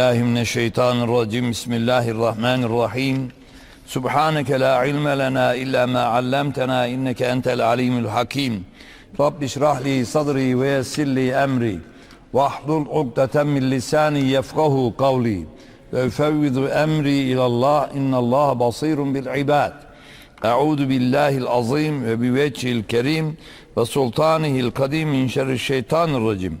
billahi mineşşeytanirracim. Bismillahirrahmanirrahim. Subhaneke la ilme lena illa ma allamtena inneke entel alimul hakim. Rabbi şrah li sadri ve yessir li emri. Vahlul ukdeten min lisani yefkahu kavli. Ve üfevvidu emri ilallah innallaha basirun bil ibad. Euzu billahil azim ve bi vecihil kerim ve sultanihil kadim min şerri şeytanir racim.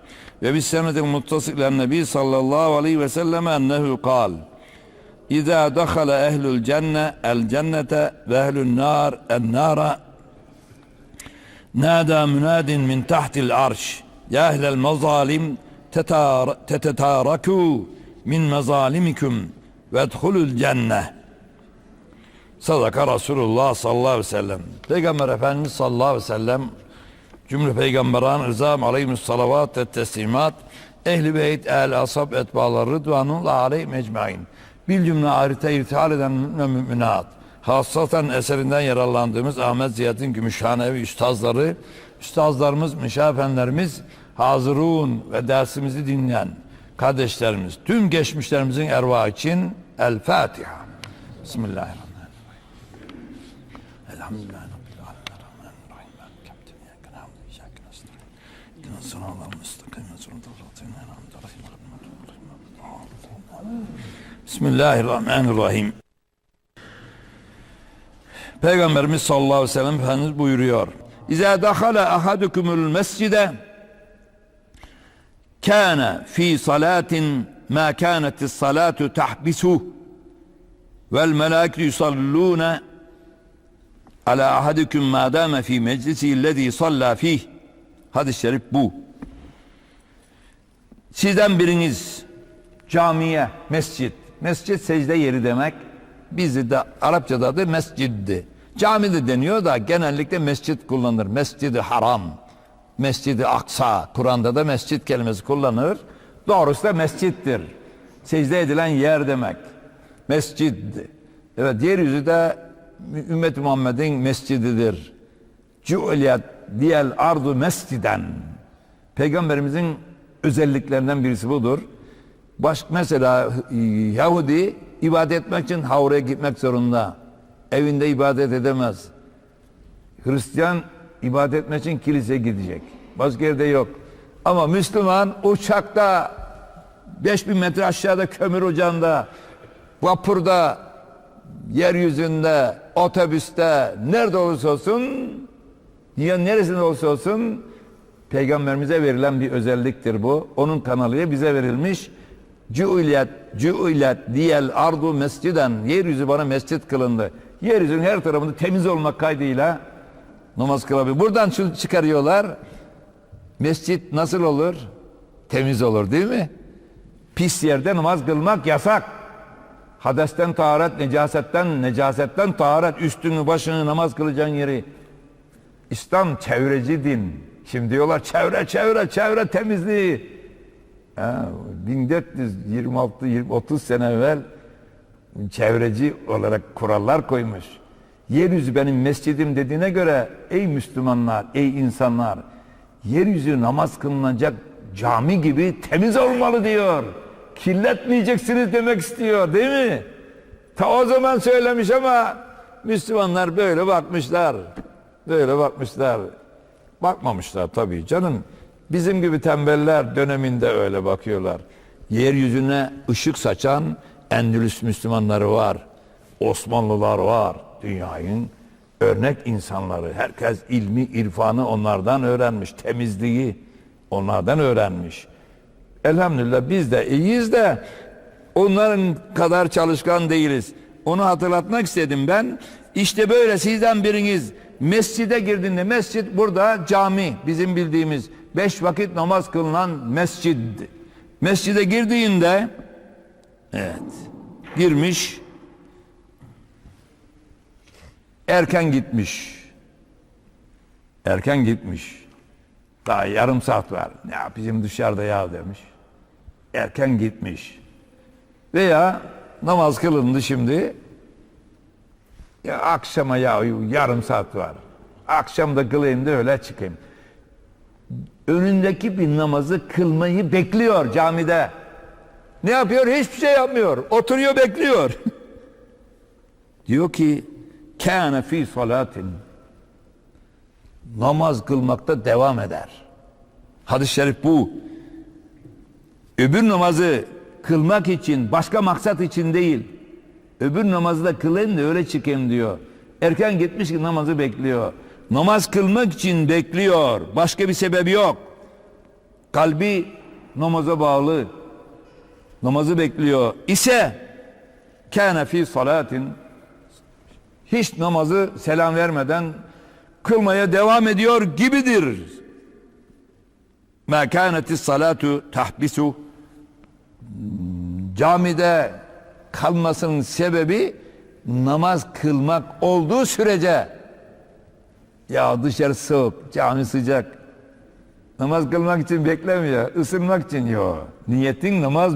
Ve bis senedil muttasil en nebi sallallahu aleyhi ve selleme ennehu kal. İza dakhala ehlul cenne el cennete ve ehlun nar en nara nada münadin min tahtil arş. Ya ehlel mazalim tetetaraku min mazalimikum ve edhulul cenne. Sadaka Resulullah sallallahu aleyhi ve sellem. Peygamber Efendimiz sallallahu aleyhi ve sellem cümle peygamberan rızam aleyhimus salavat ve teslimat ehli beyt el asab etbalar rıdvanullah aleyhi mecmain. Bir cümle ahirete irtihal eden müminat. Hassaten eserinden yararlandığımız Ahmet Ziyad'ın Gümüşhanevi üstazları, üstazlarımız, müşafenlerimiz, hazırun ve dersimizi dinleyen kardeşlerimiz, tüm geçmişlerimizin ervahı için El Fatiha. Bismillahirrahmanirrahim. Elhamdülillahi Lezîne en'amte aleyhim. Bismillahirrahmanirrahim. Peygamberimiz sallallahu aleyhi ve sellem Efendimiz buyuruyor. İzâ dahale ahadukumul mescide kâne fî salâtin mâ kânetis salâtu tahbisuh vel melâkü yusallûne ala ahadikum ma dama fi meclisi lezi salla fih. Hadis-i şerif bu. Sizden biriniz camiye, mescit, mescit secde yeri demek. Bizde Arapçada adı mesciddi. Cami de deniyor da genellikle mescit kullanılır. Mescidi haram, mescidi aksa. Kur'an'da da mescit kelimesi kullanılır. Doğrusu da mescittir. Secde edilen yer demek. Mescid. Evet yeryüzü de ümmet Muhammed'in mescididir. Cu'liyat diyel ardu mesciden. Peygamberimizin özelliklerinden birisi budur. Baş, mesela Yahudi ibadet etmek için havraya gitmek zorunda. Evinde ibadet edemez. Hristiyan ibadet etmek için kiliseye gidecek. Başka yerde yok. Ama Müslüman uçakta 5000 metre aşağıda kömür ocağında vapurda yeryüzünde, otobüste, nerede olursa olsun, dünyanın neresinde olursa olsun, peygamberimize verilen bir özelliktir bu. Onun kanalıyla bize verilmiş. Cu'ilet, cu'ilet diyel ardu mesciden, yeryüzü bana mescit kılındı. Yeryüzünün her tarafında temiz olmak kaydıyla namaz kılabilir. Buradan şunu çıkarıyorlar. Mescit nasıl olur? Temiz olur değil mi? Pis yerde namaz kılmak yasak. Hadesten taharet, necasetten, necasetten taharet, üstünü başını namaz kılacağın yeri. İslam çevreci din. Şimdi diyorlar çevre, çevre, çevre temizliği. Ha, 1426, 30 sene evvel çevreci olarak kurallar koymuş. Yeryüzü benim mescidim dediğine göre ey Müslümanlar, ey insanlar, yeryüzü namaz kılınacak cami gibi temiz olmalı diyor kirletmeyeceksiniz demek istiyor değil mi? Ta o zaman söylemiş ama Müslümanlar böyle bakmışlar. Böyle bakmışlar. Bakmamışlar tabii canım. Bizim gibi tembeller döneminde öyle bakıyorlar. Yeryüzüne ışık saçan Endülüs Müslümanları var. Osmanlılar var. Dünyanın örnek insanları. Herkes ilmi, irfanı onlardan öğrenmiş. Temizliği onlardan öğrenmiş. Elhamdülillah biz de iyiyiz de onların kadar çalışkan değiliz. Onu hatırlatmak istedim ben. İşte böyle sizden biriniz mescide girdiğinde mescid burada cami bizim bildiğimiz beş vakit namaz kılınan mescid. Mescide girdiğinde evet girmiş erken gitmiş. Erken gitmiş. Daha yarım saat var. Ne yapayım dışarıda ya demiş. Erken gitmiş. Veya namaz kılındı şimdi. Ya akşama ya yarım saat var. Akşam da kılayım da öyle çıkayım. Önündeki bir namazı kılmayı bekliyor camide. Ne yapıyor? Hiçbir şey yapmıyor. Oturuyor bekliyor. Diyor ki kâne fî salatin namaz kılmakta devam eder. Hadis-i şerif bu. Öbür namazı kılmak için, başka maksat için değil. Öbür namazı da kılayım da öyle çıkayım diyor. Erken gitmiş ki namazı bekliyor. Namaz kılmak için bekliyor. Başka bir sebebi yok. Kalbi namaza bağlı. Namazı bekliyor ise kâne fî salatin hiç namazı selam vermeden kılmaya devam ediyor gibidir. Ma kânetis salatu tahbisu camide kalmasının sebebi namaz kılmak olduğu sürece ya dışarı soğuk, cami sıcak. Namaz kılmak için beklemiyor, ısınmak için yok. Niyetin namaz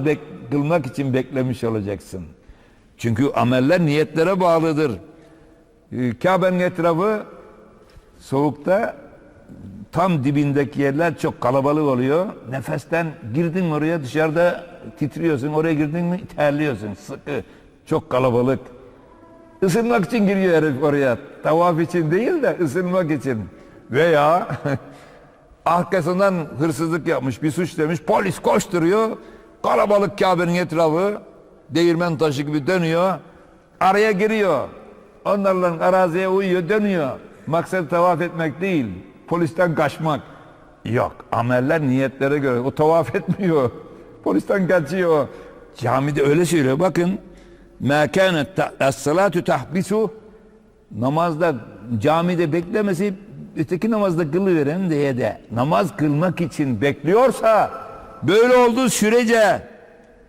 kılmak için beklemiş olacaksın. Çünkü ameller niyetlere bağlıdır. Ee, Kabe'nin etrafı soğukta tam dibindeki yerler çok kalabalık oluyor. Nefesten girdin oraya dışarıda titriyorsun. Oraya girdin mi terliyorsun. Sıkı. Çok kalabalık. Isınmak için giriyor herif oraya. Tavaf için değil de ısınmak için. Veya arkasından hırsızlık yapmış, bir suç demiş. Polis koşturuyor. Kalabalık Kabe'nin etrafı değirmen taşı gibi dönüyor. Araya giriyor. Onlarla araziye uyuyor, dönüyor. Maksat tavaf etmek değil polisten kaçmak. Yok ameller niyetlere göre. O tavaf etmiyor. Polisten kaçıyor. Camide öyle söylüyor. Bakın. Mâ kânet es-salâtu tahbisu namazda camide beklemesi öteki namazda kılıveren diye de namaz kılmak için bekliyorsa böyle olduğu sürece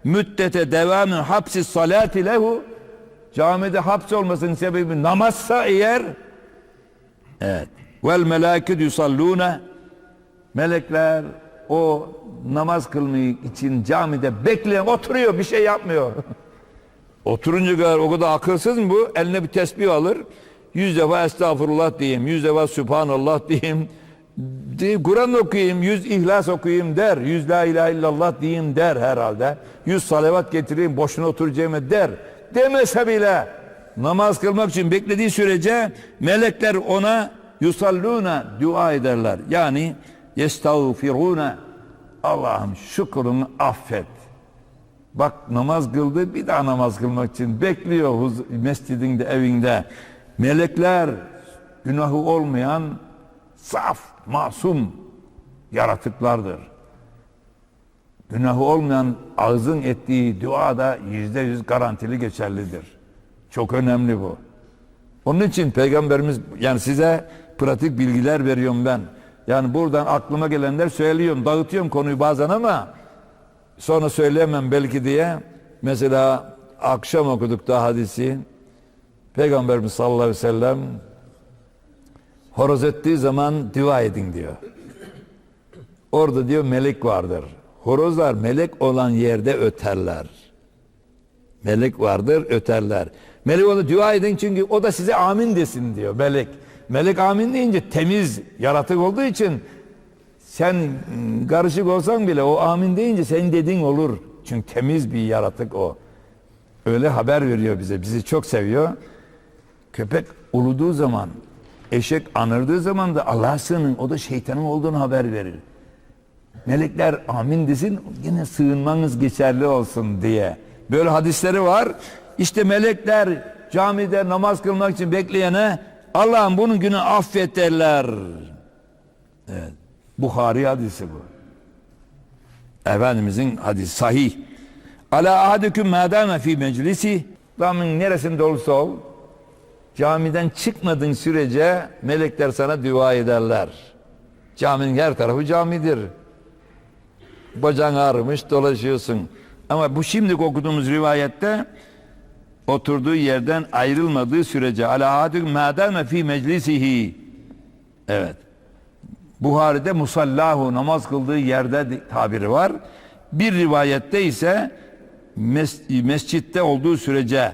müddete devamın hapsi salati lehu camide haps olmasının sebebi namazsa eğer evet vel melâkid yusallûne melekler o namaz kılmayı için camide bekleyen oturuyor bir şey yapmıyor. Oturunca kadar o kadar akılsız mı bu? Eline bir tesbih alır. Yüz defa estağfurullah diyeyim. Yüz defa subhanallah diyeyim. Kur'an okuyayım. Yüz ihlas okuyayım der. Yüz la ilahe illallah diyeyim der herhalde. Yüz salavat getireyim. Boşuna oturacağımı der. Demese bile namaz kılmak için beklediği sürece melekler ona yusalluna dua ederler. Yani yestağfiruna Allah'ım kulunu affet. Bak namaz kıldı bir daha namaz kılmak için bekliyor mescidinde evinde. Melekler günahı olmayan saf, masum yaratıklardır. Günahı olmayan ağzın ettiği dua da yüzde yüz garantili geçerlidir. Çok önemli bu. Onun için peygamberimiz yani size pratik bilgiler veriyorum ben. Yani buradan aklıma gelenler söylüyorum, dağıtıyorum konuyu bazen ama sonra söyleyemem belki diye. Mesela akşam okuduk da hadisi. Peygamberimiz sallallahu aleyhi ve sellem horoz ettiği zaman dua edin diyor. Orada diyor melek vardır. Horozlar melek olan yerde öterler. Melek vardır öterler. Melek ona dua edin çünkü o da size amin desin diyor melek. Melek amin deyince temiz yaratık olduğu için sen karışık olsan bile o amin deyince senin dediğin olur. Çünkü temiz bir yaratık o. Öyle haber veriyor bize. Bizi çok seviyor. Köpek uluduğu zaman, eşek anırdığı zaman da Allah'a sığının. O da şeytanın olduğunu haber verir. Melekler amin desin yine sığınmanız geçerli olsun diye. Böyle hadisleri var. İşte melekler camide namaz kılmak için bekleyene Allah'ım bunun günü affet derler. Evet. Bukhari hadisi bu. Efendimizin hadisi sahih. Ala ahadüküm mâdâme fî meclisi Caminin neresinde olursa ol camiden çıkmadığın sürece melekler sana dua ederler. Caminin her tarafı camidir. Bacağın ağrımış dolaşıyorsun. Ama bu şimdi okuduğumuz rivayette oturduğu yerden ayrılmadığı sürece ala hadük madame fi meclisihi. Evet. Buhari'de musallahu namaz kıldığı yerde tabiri var. Bir rivayette ise mes- mescitte olduğu sürece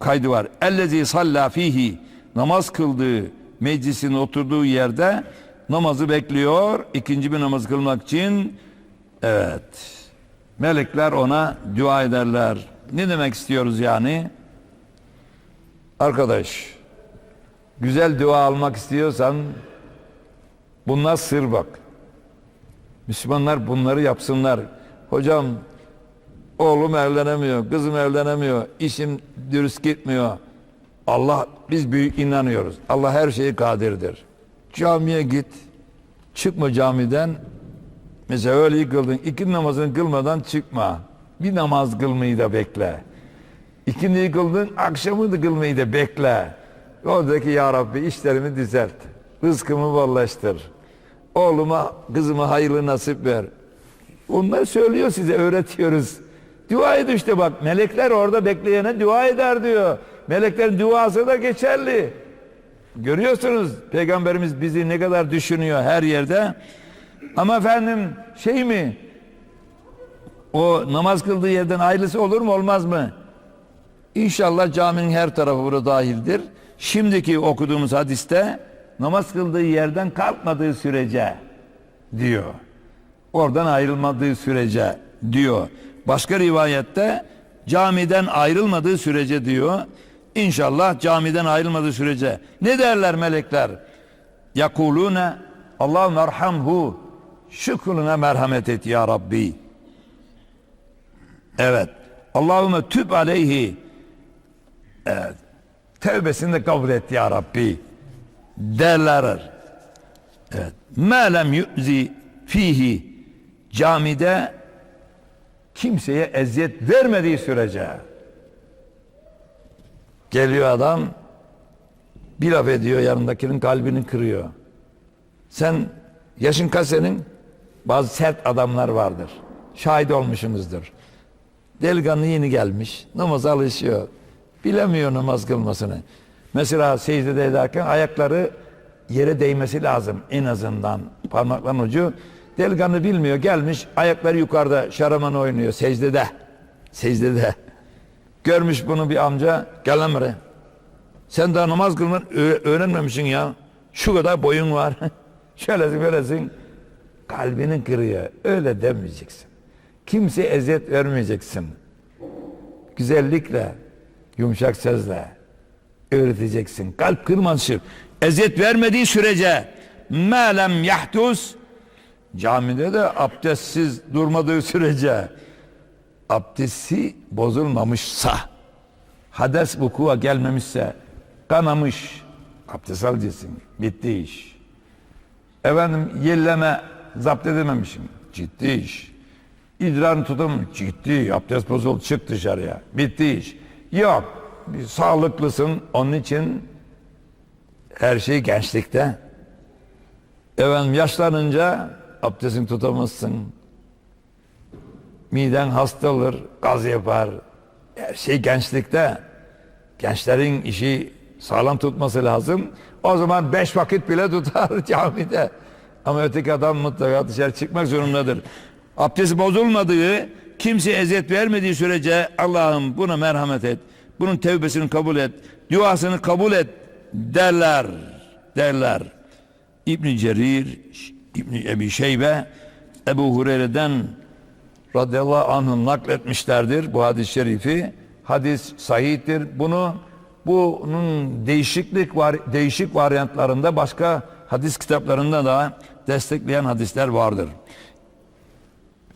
kaydı var. Ellezi salla fihi namaz kıldığı meclisin oturduğu yerde namazı bekliyor. ikinci bir namaz kılmak için evet. Melekler ona dua ederler. Ne demek istiyoruz yani? Arkadaş, güzel dua almak istiyorsan bunlar sır bak. Müslümanlar bunları yapsınlar. Hocam oğlum evlenemiyor, kızım evlenemiyor, işim dürüst gitmiyor. Allah biz büyük inanıyoruz. Allah her şeyi kadirdir. Camiye git. Çıkma camiden. Mesela öyle kıldın. iki namazını kılmadan çıkma. Bir namaz kılmayı da bekle. İkindiyi kıldın, akşamı da kılmayı da bekle. Oradaki Ya Rabbi işlerimi düzelt. Rızkımı bollaştır. Oğluma, kızıma hayırlı nasip ver. Onları söylüyor size, öğretiyoruz. Dua edin işte bak, melekler orada bekleyene dua eder diyor. Meleklerin duası da geçerli. Görüyorsunuz Peygamberimiz bizi ne kadar düşünüyor her yerde. Ama efendim şey mi? O namaz kıldığı yerden ayrılısı olur mu olmaz mı? İnşallah caminin her tarafı burada dahildir. Şimdiki okuduğumuz hadiste namaz kıldığı yerden kalkmadığı sürece diyor. Oradan ayrılmadığı sürece diyor. Başka rivayette camiden ayrılmadığı sürece diyor. İnşallah camiden ayrılmadığı sürece. Ne derler melekler? Yakulune Allah merhamhu şu kuluna merhamet et ya Rabbi. Evet. Allahümme tüb aleyhi. Evet. Tevbesini de kabul et ya Rabbi. Derler. Evet. Ma yu'zi fihi. Camide kimseye eziyet vermediği sürece. Geliyor adam bir laf ediyor yanındakinin kalbini kırıyor. Sen yaşın kaç senin? Bazı sert adamlar vardır. Şahit olmuşsunuzdur. Delikanlı yeni gelmiş. Namaza alışıyor. Bilemiyor namaz kılmasını. Mesela secdede ederken ayakları yere değmesi lazım en azından parmakların ucu. Delikanlı bilmiyor gelmiş ayakları yukarıda şaraman oynuyor secdede. Secdede. Görmüş bunu bir amca gel lan buraya. Sen daha namaz kılman öğrenmemişsin ya. Şu kadar boyun var. Şöylesin böylesin. Kalbini kırıyor. Öyle demeyeceksin. Kimse eziyet vermeyeceksin. Güzellikle, yumuşak sözle öğreteceksin. Kalp kırmasın. Eziyet vermediği sürece melem yahdus camide de abdestsiz durmadığı sürece abdesti bozulmamışsa hades vuku'a gelmemişse kanamış abdest alacaksın. Bitti iş. Efendim yelleme zapt edememişim. Ciddi iş. İdrarını tutam ciddi. Abdest bozuldu çık dışarıya. Bitti iş. Yok. Sağlıklısın. Onun için her şey gençlikte. Efendim yaşlanınca abdestini tutamazsın. Miden hasta olur. Gaz yapar. Her şey gençlikte. Gençlerin işi sağlam tutması lazım. O zaman beş vakit bile tutar camide. Ama öteki adam mutlaka dışarı çıkmak zorundadır. Abdesti bozulmadığı, kimse eziyet vermediği sürece Allah'ım buna merhamet et. Bunun tevbesini kabul et. Duasını kabul et derler. Derler. İbn Cerir, İbn Ebi Şeybe, Ebu Hureyre'den radıyallahu anh'ın nakletmişlerdir bu hadis-i şerifi. Hadis sahihtir. Bunu bunun değişiklik var değişik varyantlarında başka hadis kitaplarında da destekleyen hadisler vardır.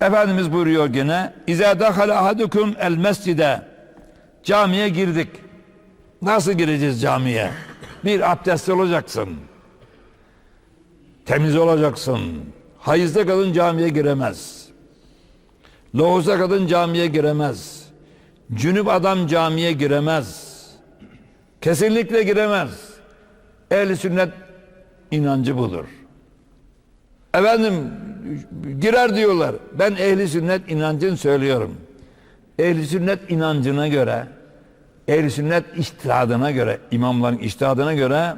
Efendimiz buyuruyor gene İzâ dakhala ahadukum el mescide camiye girdik. Nasıl gireceğiz camiye? Bir abdest olacaksın. Temiz olacaksın. Hayızda kadın camiye giremez. Lohusa kadın camiye giremez. Cünüp adam camiye giremez. Kesinlikle giremez. Ehli sünnet inancı budur. Efendim girer diyorlar. Ben ehli sünnet inancını söylüyorum. Ehli sünnet inancına göre ehl sünnet iştihadına göre, imamların iştihadına göre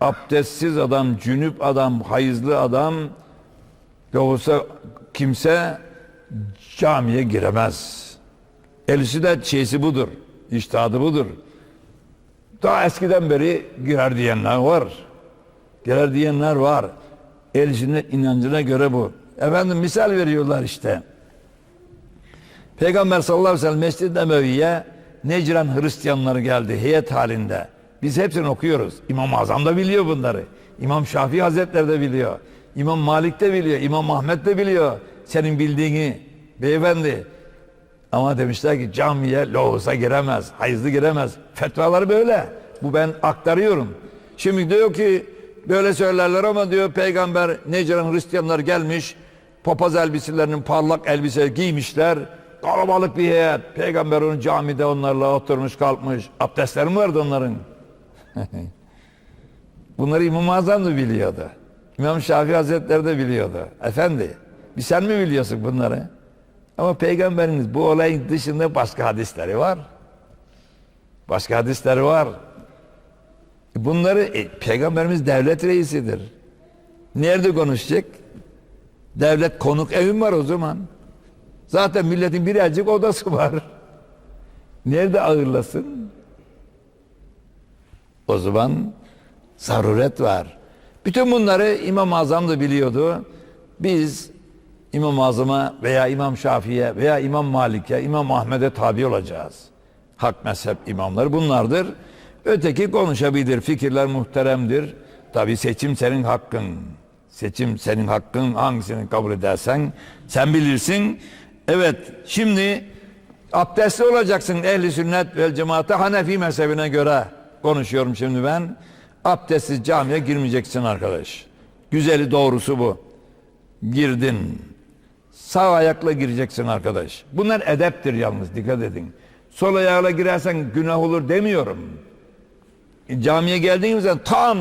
abdestsiz adam, cünüp adam, hayızlı adam yoksa kimse camiye giremez. Ehl sünnet şeysi budur, iştihadı budur. Daha eskiden beri girer diyenler var. Girer diyenler var. Ehl sünnet inancına göre bu. Efendim misal veriyorlar işte. Peygamber sallallahu aleyhi ve sellem Mescid-i Nebevi'ye Necran Hristiyanları geldi heyet halinde. Biz hepsini okuyoruz. İmam-ı Azam da biliyor bunları. İmam Şafii Hazretleri de biliyor. İmam Malik de biliyor. İmam Ahmet de biliyor. Senin bildiğini beyefendi. Ama demişler ki camiye lohusa giremez. Hayızlı giremez. Fetvaları böyle. Bu ben aktarıyorum. Şimdi diyor ki böyle söylerler ama diyor peygamber Necran Hristiyanlar gelmiş. Papaz elbiselerinin parlak elbise giymişler. Kalabalık bir heyet. Peygamber onun camide onlarla oturmuş kalkmış. Abdestleri mi vardı onların? Bunları İmam-ı Azam da biliyordu. İmam Şafii Hazretleri de biliyordu. Efendi bir sen mi biliyorsun bunları? Ama peygamberimiz bu olayın dışında başka hadisleri var. Başka hadisleri var. Bunları e, peygamberimiz devlet reisidir. Nerede konuşacak? Devlet konuk evim var o zaman. Zaten milletin birazcık odası var. Nerede ağırlasın? O zaman zaruret var. Bütün bunları İmam-ı Azam da biliyordu. Biz İmam-ı Azam'a veya İmam Şafii'ye veya İmam Malik'e, İmam Ahmet'e tabi olacağız. Hak mezhep imamları bunlardır. Öteki konuşabilir, fikirler muhteremdir. Tabi seçim senin hakkın. Seçim senin hakkın, hangisini kabul edersen sen bilirsin. Evet, şimdi abdestli olacaksın ehli sünnet vel cemaate Hanefi mezhebine göre konuşuyorum şimdi ben. Abdestsiz camiye girmeyeceksin arkadaş. Güzeli doğrusu bu. Girdin. Sağ ayakla gireceksin arkadaş. Bunlar edeptir yalnız dikkat edin. Sol ayakla girersen günah olur demiyorum. Camiye geldiğiniz zaman tam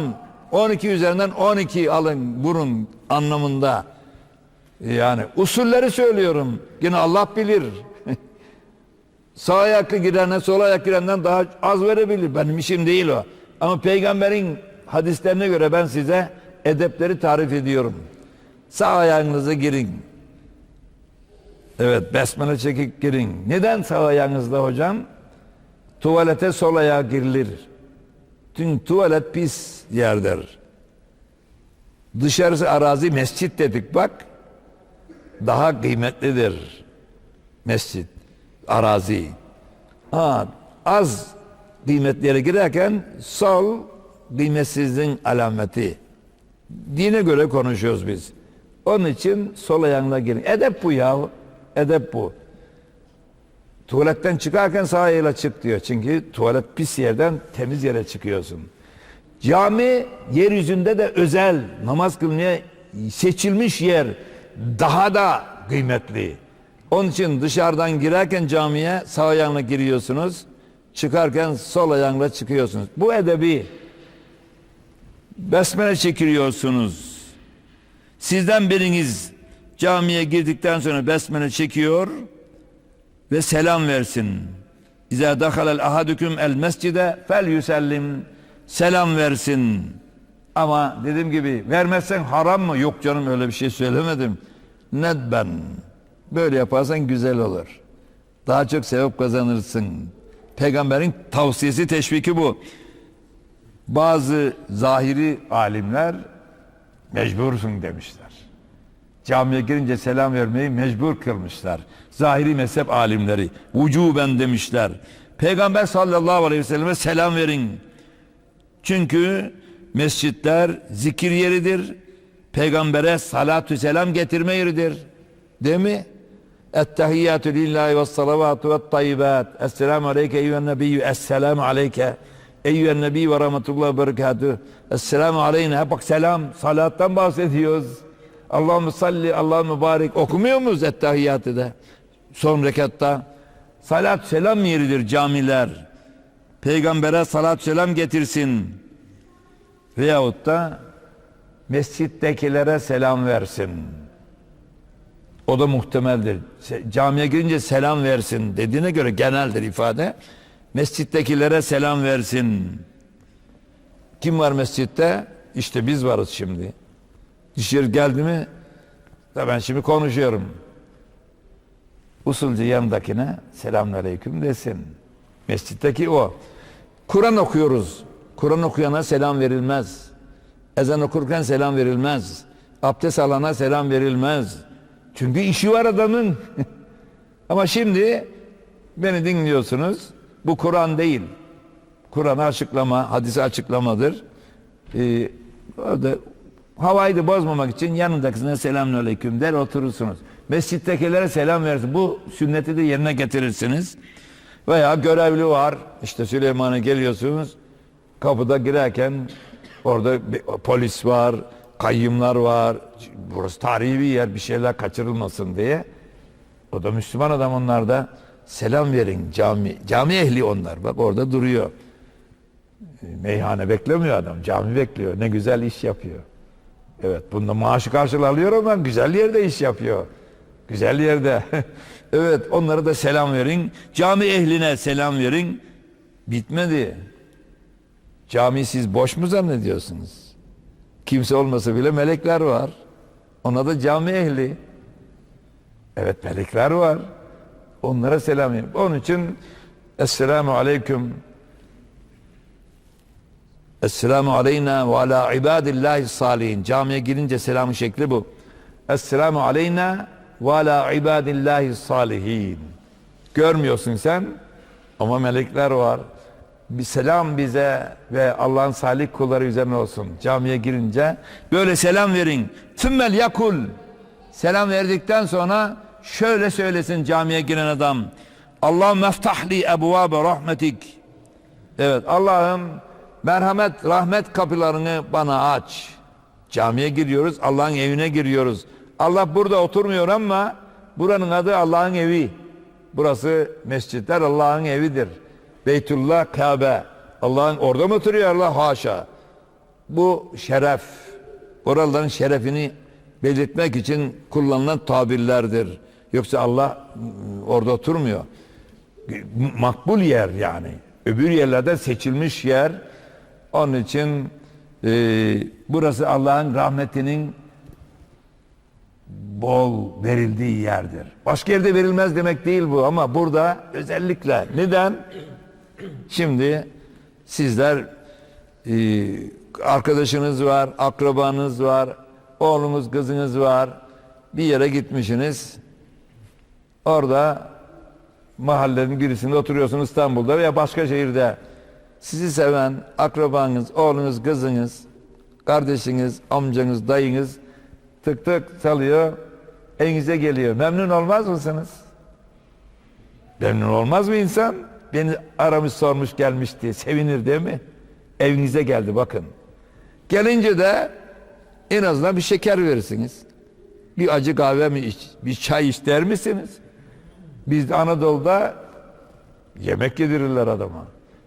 12 üzerinden 12 alın vurun anlamında. Yani usulleri söylüyorum. Yine Allah bilir. Sağ ayaklı girene sol ayak girenden daha az verebilir. Benim işim değil o. Ama peygamberin hadislerine göre ben size edepleri tarif ediyorum. Sağ ayağınızı girin. Evet besmele çekip girin. Neden sağ ayağınızla hocam? Tuvalete sol ayağı girilir. Çünkü tuvalet pis yerdir. Dışarısı arazi mescit dedik bak. Daha kıymetlidir. Mescit, arazi. Ha, az kıymetli yere girerken sol kıymetsizliğin alameti. Dine göre konuşuyoruz biz. Onun için sol ayağına girin. Edep bu ya. Edep bu. Tuvaletten çıkarken sağ ayağıyla çık diyor. Çünkü tuvalet pis yerden temiz yere çıkıyorsun. Cami yeryüzünde de özel namaz kılmaya seçilmiş yer daha da kıymetli. Onun için dışarıdan girerken camiye sağ ayağına giriyorsunuz. Çıkarken sol ayağınla çıkıyorsunuz. Bu edebi besmele çekiliyorsunuz. Sizden biriniz camiye girdikten sonra besmele çekiyor ve selam versin. İza dakhalel ahadüküm el mescide fel yusellim. Selam versin. Ama dediğim gibi vermezsen haram mı? Yok canım öyle bir şey söylemedim. Nedben. Böyle yaparsan güzel olur. Daha çok sevap kazanırsın. Peygamberin tavsiyesi teşviki bu. Bazı zahiri alimler mecbursun demişler. Camiye girince selam vermeyi mecbur kılmışlar. Zahiri mezhep alimleri vücuben demişler. Peygamber sallallahu aleyhi ve selleme selam verin. Çünkü mescitler zikir yeridir. Peygambere salatü selam getirme yeridir. Değil mi? Ettehiyyatü lillahi ve salavatu ve tayyibat. Esselamu aleyke eyyühen nebiyyü. Esselamu aleyke eyyühen nebiyyü ve rahmetullahi ve berekatuhu. Esselamu aleyna. Bak selam, salattan bahsediyoruz. Allahümme salli, Allahümme barik. Okumuyor muyuz ettehiyyatı da? Son rekatta. Salat selam yeridir camiler. Peygambere salat selam getirsin. Veyahut da mescittekilere selam versin. O da muhtemeldir. Camiye girince selam versin dediğine göre geneldir ifade. Mescittekilere selam versin. Kim var mescitte? İşte biz varız şimdi. Dışarı geldi mi? Da ben şimdi konuşuyorum. Usulcu yanındakine selamünaleyküm desin. Mescitteki o. Kur'an okuyoruz. Kur'an okuyana selam verilmez. Ezan okurken selam verilmez. Abdest alana selam verilmez. Çünkü işi var adamın. Ama şimdi beni dinliyorsunuz. Bu Kur'an değil. Kur'an'ı açıklama, hadisi açıklamadır. Ee, havayı da bozmamak için yanındakisine selamünaleyküm der oturursunuz. Mescittekilere selam versin. Bu sünneti de yerine getirirsiniz. Veya görevli var. İşte Süleyman'a geliyorsunuz. Kapıda girerken orada bir polis var, kayyımlar var. Burası tarihi bir yer bir şeyler kaçırılmasın diye. O da Müslüman adam onlar da selam verin cami. Cami ehli onlar. Bak orada duruyor. Meyhane beklemiyor adam. Cami bekliyor. Ne güzel iş yapıyor. Evet bunda maaşı karşılığı alıyor ama güzel yerde iş yapıyor. Güzel yerde. evet onlara da selam verin. Cami ehline selam verin. Bitmedi. Cami siz boş mu zannediyorsunuz? Kimse olmasa bile melekler var. Ona da cami ehli. Evet melekler var. Onlara selam verin. Onun için Esselamu Aleyküm Esselamu aleyna ve ala ibadillahi salihin. Camiye girince selamın şekli bu. Esselamu aleyna ve ala ibadillahi salihin. Görmüyorsun sen ama melekler var. Bir selam bize ve Allah'ın salih kulları üzerine olsun. Camiye girince böyle selam verin. Tümmel yakul. Selam verdikten sonra şöyle söylesin camiye giren adam. Allah meftahli ebvabe rahmetik. Evet Allah'ım merhamet, rahmet kapılarını bana aç. Camiye giriyoruz, Allah'ın evine giriyoruz. Allah burada oturmuyor ama buranın adı Allah'ın evi. Burası mescitler Allah'ın evidir. Beytullah, Kabe. Allah'ın orada mı oturuyor Allah? Haşa. Bu şeref. Oraların şerefini belirtmek için kullanılan tabirlerdir. Yoksa Allah ıı, orada oturmuyor. Makbul yer yani. Öbür yerlerde seçilmiş yer. Onun için e, burası Allah'ın rahmetinin bol verildiği yerdir. Başka yerde verilmez demek değil bu ama burada özellikle neden? Şimdi sizler e, arkadaşınız var, akrabanız var, oğlunuz, kızınız var. Bir yere gitmişsiniz. Orada mahallenin birisinde oturuyorsunuz İstanbul'da veya başka şehirde. Sizi seven akrabanız, oğlunuz, kızınız, kardeşiniz, amcanız, dayınız tık tık çalıyor. Evinize geliyor. Memnun olmaz mısınız? Memnun olmaz mı insan? Beni aramış sormuş gelmiş diye sevinir değil mi? Evinize geldi bakın. Gelince de en azından bir şeker verirsiniz. Bir acı kahve mi iç, bir çay ister misiniz? Biz de Anadolu'da yemek yedirirler adama.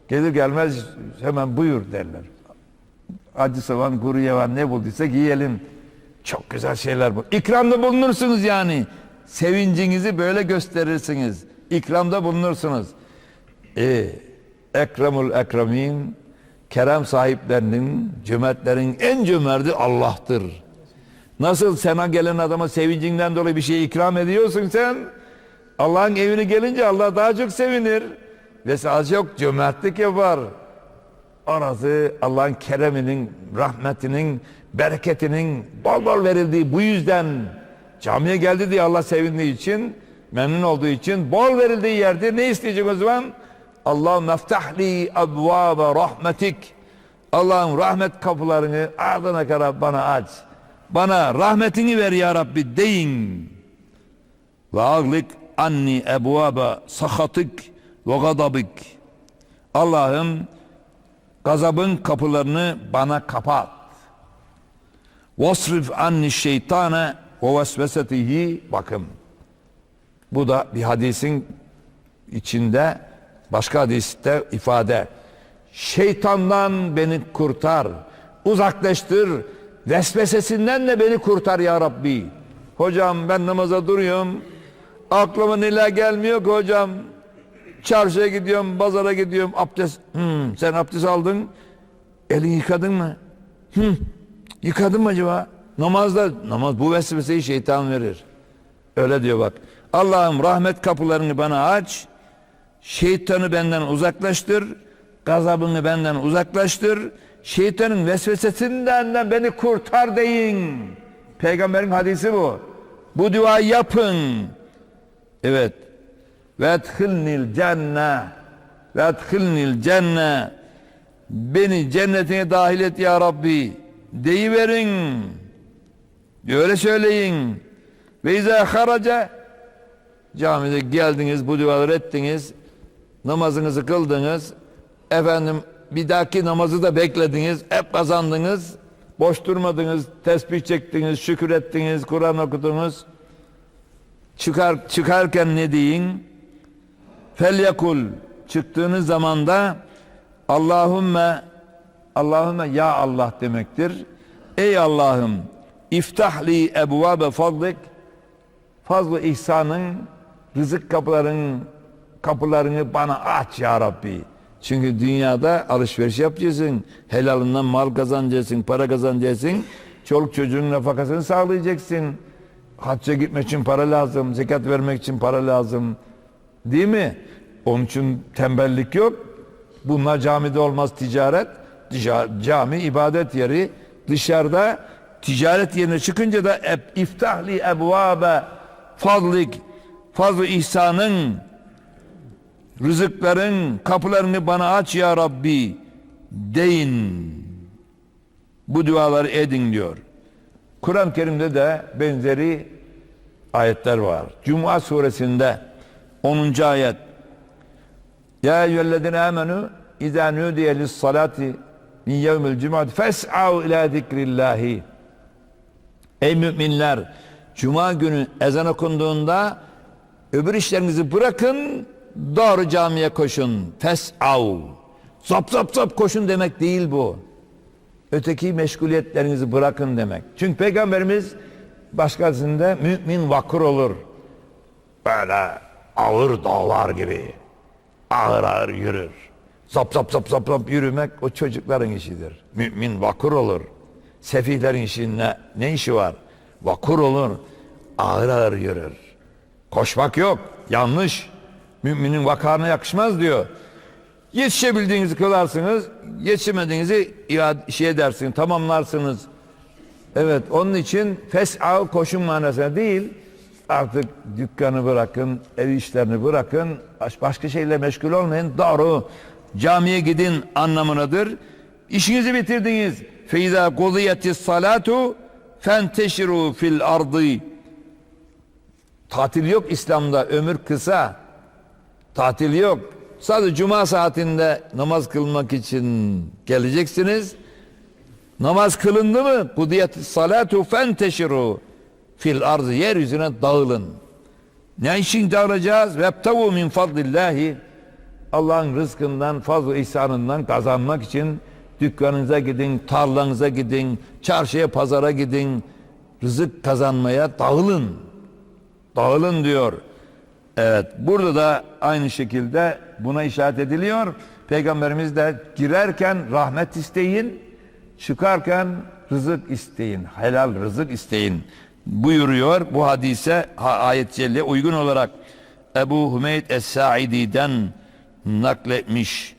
Gelir gelmez hemen buyur derler. Acı soğan, kuru yavan ne bulduysak yiyelim. Çok güzel şeyler bu. İkramda bulunursunuz yani. Sevincinizi böyle gösterirsiniz. İkramda bulunursunuz. E, Ekremul Ekremin kerem sahiplerinin, cömertlerin en cömerti Allah'tır. Nasıl sana gelen adama sevincinden dolayı bir şey ikram ediyorsun sen? Allah'ın evine gelince Allah daha çok sevinir. Ve daha çok cömertlik yapar. Orası Allah'ın kereminin, rahmetinin, bereketinin bol bol verildiği bu yüzden camiye geldi diye Allah sevindiği için, memnun olduğu için bol verildiği yerde ne isteyecek o zaman? Allah meftahli ebvabe rahmetik. Allah'ın rahmet kapılarını ardına kadar bana aç. Bana rahmetini ver ya Rabbi deyin. Ve ağlık anni ebvabe sahatık ve gadabik. Allah'ım gazabın kapılarını bana kapat. Vasrif anni şeytane ve vesvesetihi bakın. Bu da bir hadisin içinde başka hadiste ifade. Şeytandan beni kurtar, uzaklaştır, vesvesesinden de beni kurtar ya Rabbi. Hocam ben namaza duruyorum, aklıma neler gelmiyor ki hocam. Çarşıya gidiyorum, pazara gidiyorum, abdest. Hmm, sen abdest aldın, elini yıkadın mı? Hmm, yıkadın mı acaba? Namazda, namaz bu vesveseyi şeytan verir. Öyle diyor bak. Allah'ım rahmet kapılarını bana aç. Şeytanı benden uzaklaştır. Gazabını benden uzaklaştır. Şeytanın vesvesesinden de beni kurtar deyin. Peygamberin hadisi bu. Bu duayı yapın. Evet. Ve edhilnil cenne. Ve edhilnil cenne. Beni cennetine dahil et ya Rabbi. Deyiverin. Öyle söyleyin. Ve izâ haraca camide geldiniz, bu duaları ettiniz, namazınızı kıldınız, efendim bir dahaki namazı da beklediniz, hep kazandınız, boş durmadınız, tesbih çektiniz, şükür ettiniz, Kur'an okudunuz. Çıkar, çıkarken ne deyin? Felyekul çıktığınız zamanda Allahümme Allahümme ya Allah demektir. Ey Allah'ım iftahli ebvabe fadlik fazla ihsanın rızık kapıların kapılarını bana aç ya Rabbi. Çünkü dünyada alışveriş yapacaksın. Helalından mal kazanacaksın, para kazanacaksın. Çoluk çocuğun nafakasını sağlayacaksın. Hacca gitmek için para lazım, zekat vermek için para lazım. Değil mi? Onun için tembellik yok. Bunlar camide olmaz ticaret. Cami ibadet yeri. Dışarıda ticaret yerine çıkınca da iftahli ebvabe fadlik fazl ihsanın rızıkların kapılarını bana aç ya Rabbi deyin. Bu duaları edin diyor. Kur'an-ı Kerim'de de benzeri ayetler var. Cuma suresinde 10. ayet Ya eyyühellezine amenu İzâ nûdiye lissalati min yevmil cum'ati fes'av ila zikrillahi Ey müminler Cuma günü ezan okunduğunda öbür işlerinizi bırakın doğru camiye koşun. Fes'av. Zap zap zap koşun demek değil bu. Öteki meşguliyetlerinizi bırakın demek. Çünkü peygamberimiz başkasında mümin vakur olur. Böyle ağır dağlar gibi ağır ağır yürür. Zap zap zap zap zap yürümek o çocukların işidir. Mümin vakur olur. Sefihlerin işinde ne işi var? Vakur olur. Ağır ağır yürür. Koşmak yok. Yanlış. Müminin vakarına yakışmaz diyor. Yetişebildiğinizi kılarsınız. Yetişemediğinizi şey edersiniz, tamamlarsınız. Evet onun için fes'a koşun manasına değil artık dükkanı bırakın, ev işlerini bırakın, baş- başka şeyle meşgul olmayın. Doğru camiye gidin anlamınadır. İşinizi bitirdiniz. Feiza kudiyetis salatu fenteşiru fil ardı. Tatil yok İslam'da. Ömür kısa. Tatil yok. Sadece cuma saatinde namaz kılmak için geleceksiniz. Namaz kılındı mı? Kudiyet salatu fenteşiru fil arzı yeryüzüne dağılın. Ne için dağılacağız? Vebtavu min fadlillahi Allah'ın rızkından, fazla ihsanından kazanmak için dükkanınıza gidin, tarlanıza gidin, çarşıya, pazara gidin. Rızık kazanmaya dağılın. Dağılın diyor. Evet, burada da aynı şekilde buna işaret ediliyor. Peygamberimiz de girerken rahmet isteyin, çıkarken rızık isteyin, helal rızık isteyin buyuruyor. Bu hadise ha- ayet celle uygun olarak Ebu Hümeyd Es-Saidi'den nakletmiş.